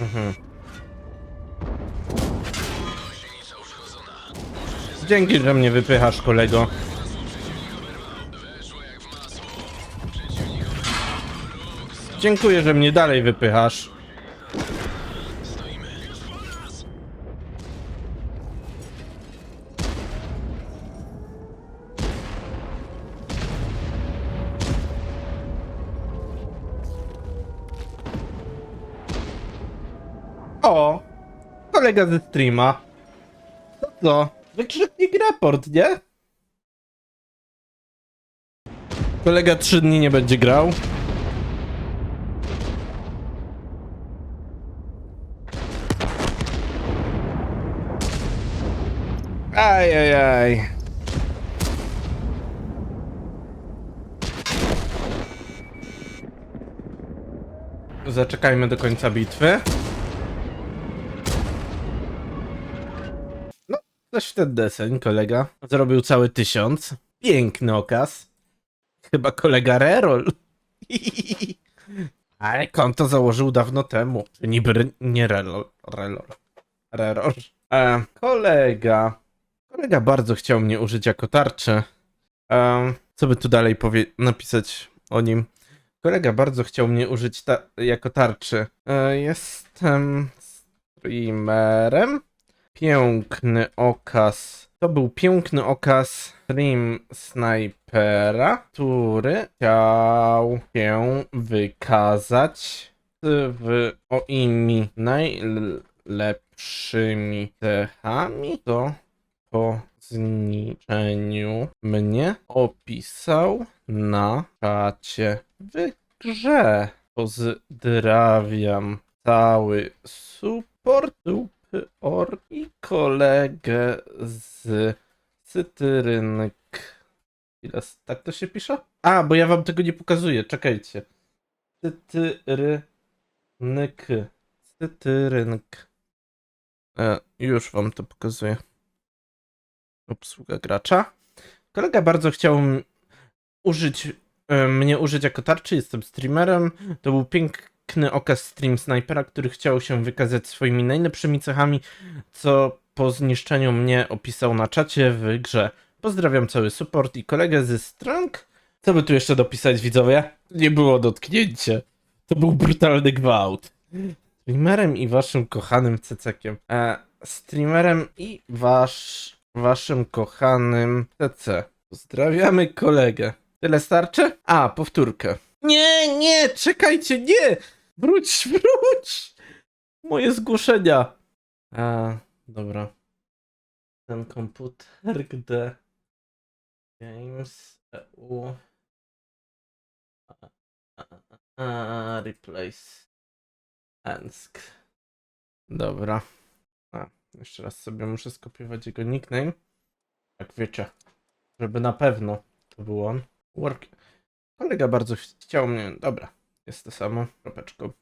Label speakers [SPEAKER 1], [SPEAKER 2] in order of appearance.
[SPEAKER 1] Mhm. Dzięki, że mnie wypychasz, kolego. Dziękuję, że mnie dalej wypychasz. O! Kolega ze streama. To co? Wykrzyknik raport, nie? Kolega trzy dni nie będzie grał. Ajajaj. Zaczekajmy do końca bitwy. No, coś ten deseń, kolega. Zrobił cały tysiąc. Piękny okaz. Chyba kolega Rerol. Ale konto założył dawno temu. Niby nie Rerol. Rerol. Rerol. E, kolega. Kolega bardzo chciał mnie użyć jako tarczy. E, co by tu dalej napisać o nim? Kolega bardzo chciał mnie użyć ta- jako tarczy. E, jestem streamerem. Piękny okaz. To był piękny okaz stream snajpera, który chciał się wykazać w moimi najlepszymi cechami, to po zniczeniu mnie opisał na czacie w grze. Pozdrawiam cały support or i kolegę z cytrynek. Ile tak to się pisze? A, bo ja wam tego nie pokazuję, czekajcie. Cytrynek. Cytrynk. E, już wam to pokazuję. Obsługa gracza. Kolega bardzo chciał użyć, e, mnie użyć jako tarczy, jestem streamerem. To był piękny okaz stream snajpera, który chciał się wykazać swoimi najlepszymi cechami, co po zniszczeniu mnie opisał na czacie w grze. Pozdrawiam cały support i kolegę ze Strong. Co by tu jeszcze dopisać, widzowie? Nie było dotknięcie. To był brutalny gwałt. Streamerem i waszym kochanym cecekiem. E, streamerem i wasz, waszym kochanym CC. Pozdrawiamy kolegę. Tyle starczy? A, powtórkę. Nie, nie, czekajcie, nie! Wróć, wróć! Moje zgłoszenia. A, dobra. Ten komputer, gdy Games EU a, a, a, Replace Ensk. Dobra. A, jeszcze raz sobie muszę skopiować jego nickname. Jak wiecie, żeby na pewno to był on. Work. Kolega bardzo ch- chciał mnie. Dobra, jest to samo. Kropeczką.